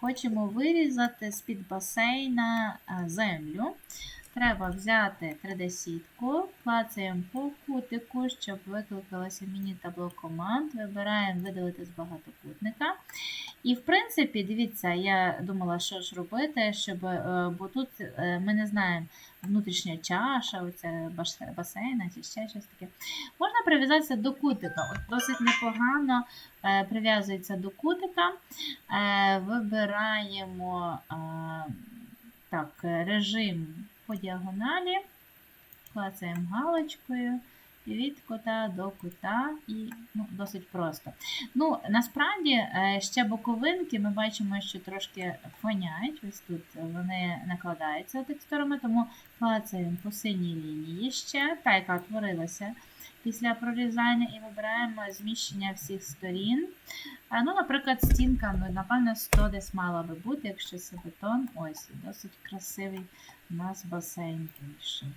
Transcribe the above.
хочемо вирізати з-під басейна землю. Треба взяти 3D-сітку, клацаємо по кутику, щоб викликалося міні-табло команд. Вибираємо видалити з багатокутника. І, в принципі, дивіться, я думала, що ж робити, щоб, е, бо тут е, ми не знаємо внутрішня чаша, оця басейна чи ще щось таке. Можна прив'язатися до кутика. От досить непогано е, прив'язується до кутика. Вибираємо так, режим по діагоналі, клацаємо галочкою від кута до кута і ну, досить просто. Ну, насправді е, ще боковинки ми бачимо, що трошки фоняють. Ось тут вони накладаються текстурами, тому клацаємо по синій лінії ще, та яка утворилася після прорізання, і вибираємо зміщення всіх сторін. Ну, наприклад, стінка, ну, напевно, 100 десь мала би бути, якщо це бетон. Ось, досить красивий у нас басейн вийшов.